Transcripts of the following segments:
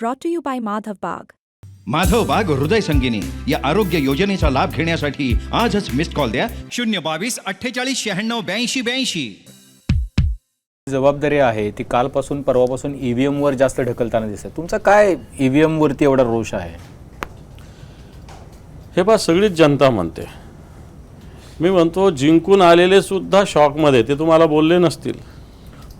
brought to you by Madhav Bagh. Madhav बाग हृदय संगिनी या आरोग्य योजनेचा लाभ घेण्यासाठी आजच मिस्ड कॉल द्या. शून्य बावीस अठ्ठेचाळीस शहाण्णव ब्याऐंशी ब्याऐंशी. जबाबदारी आहे ती कालपासून परवापासून ईव्हीएम वर जास्त ढकलताना दिसत. तुमचा काय ईव्हीएम वरती एवढा रोष आहे? हे बा सगळीच जनता म्हणते. मी म्हणतो जिंकून आलेले सुद्धा शॉकमध्ये ते तुम्हाला बोलले नसतील.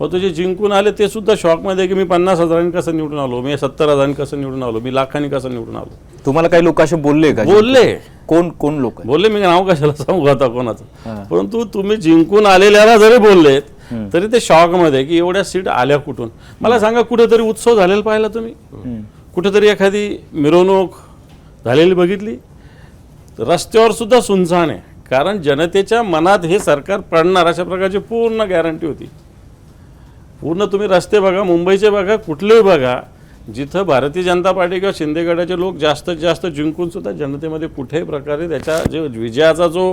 पण तुझे जिंकून आले ते सुद्धा शॉकमध्ये की मी पन्नास हजारांनी कसं निवडून आलो? मी सत्तर हजारांनी कसं निवडून आलो? मी लाखांनी कसं निवडून आलो? तुम्हाला काही लोक असे बोलले का? बोलले. कोण कोण लोक बोलले मी नाव कशाला सांगू आता कोणाचं? परंतु तुम्ही जिंकून आलेल्याला जरी बोललेत तरी ते शॉकमध्ये की एवढ्या सीट आल्या कुठून? मला सांगा कुठेतरी उत्सव झालेला पाहिला तुम्ही? कुठेतरी एखादी मिरवणूक झालेली बघितली? रस्त्यावर सुद्धा सुनसान आहे. कारण जनतेच्या मनात हे सरकार पडणार अशा प्रकारची पूर्ण गॅरंटी होती. पूर्ण तुम्ही रस्ते बघा मुंबईचे बघा कुठलेही बघा जिथं भारतीय जनता पार्टी किंवा शिंदेगडाचे लोक जास्तीत जास्त जिंकून सुद्धा जनतेमध्ये कुठेही प्रकारे त्याच्या जे विजयाचा जो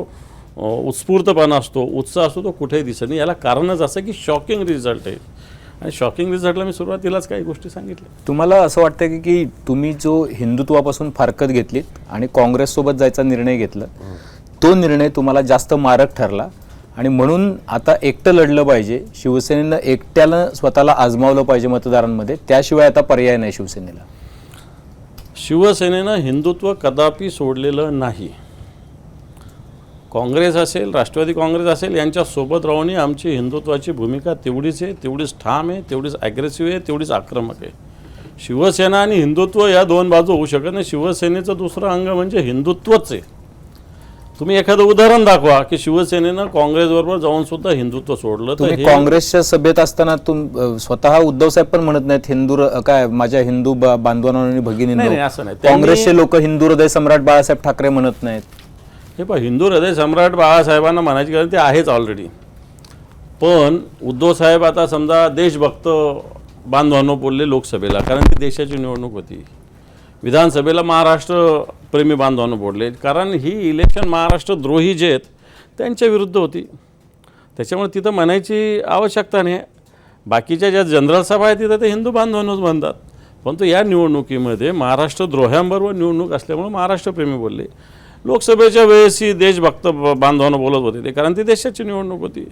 उत्स्फूर्तपणा असतो उत्साह असतो तो कुठेही दिसत नाही. याला कारणच असं की शॉकिंग रिझल्ट आहे. आणि शॉकिंग रिझल्टला मी सुरुवातीलाच काही गोष्टी सांगितल्या. तुम्हाला असं वाटतं की की तुम्ही जो हिंदुत्वापासून फारकत घेतलीत आणि काँग्रेससोबत जायचा निर्णय घेतला तो निर्णय तुम्हाला जास्त मारक ठरला. आणि म्हणून आता एकटं लढलं पाहिजे. शिवसेनेनं एकट्यानं स्वतःला आजमावलं पाहिजे मतदारांमध्ये. त्याशिवाय आता पर्याय नाही शिवसेनेला. शिवसेनेनं हिंदुत्व कदापि सोडलेलं नाही. काँग्रेस असेल राष्ट्रवादी काँग्रेस असेल यांच्या सोबत राहूनही आमची हिंदुत्वाची भूमिका तेवढीच आहे तेवढीच ठाम आहे तेवढीच ॲग्रेसिव्ह आहे तेवढीच आक्रमक आहे. शिवसेना आणि हिंदुत्व या दोन बाजू होऊ शकत नाही. शिवसेनेचं दुसरं अंग म्हणजे हिंदुत्वच आहे. तुम्ही एखादं उदाहरण दाखवा की शिवसेनेनं काँग्रेसबरोबर जाऊन सुद्धा हिंदुत्व सोडलं तर तुम्ही हे काँग्रेसच्या सभेत असताना तुम स्वतः उद्धव साहेब पण म्हणत नाहीत हिंदू र- काय माझ्या हिंदू बा- बांधवांना आणि नाही, भगिनींना नाही, असं नाही. त्यांनी- काँग्रेसचे लोक हिंदू हृदय सम्राट बाळासाहेब ठाकरे म्हणत नाहीत. हे पहा हिंदू हृदय सम्राट बाळासाहेबांना म्हणायची गरज ते आहेच ऑलरेडी पण उद्धव साहेब आता समजा देशभक्त बांधवांनो बोलले लोकसभेला कारण ती देशाची निवडणूक होती. विधानसभेला महाराष्ट्र प्रेमी बांधवांनो बोलले. कारण ही इलेक्शन महाराष्ट्र द्रोही जे आहेत त्यांच्या विरुद्ध होती. त्याच्यामुळे तिथं म्हणायची आवश्यकता नाही. बाकीच्या ज्या जनरल सभा आहेत तिथं ते हिंदू बांधवांनाच म्हणतात. परंतु या निवडणुकीमध्ये महाराष्ट्र द्रोह्यांबरोबर निवडणूक असल्यामुळे महाराष्ट्रप्रेमी बोलले. लोकसभेच्या वेळेस ही देशभक्त ब- बोलत होते ते कारण ती देशाची निवडणूक होती.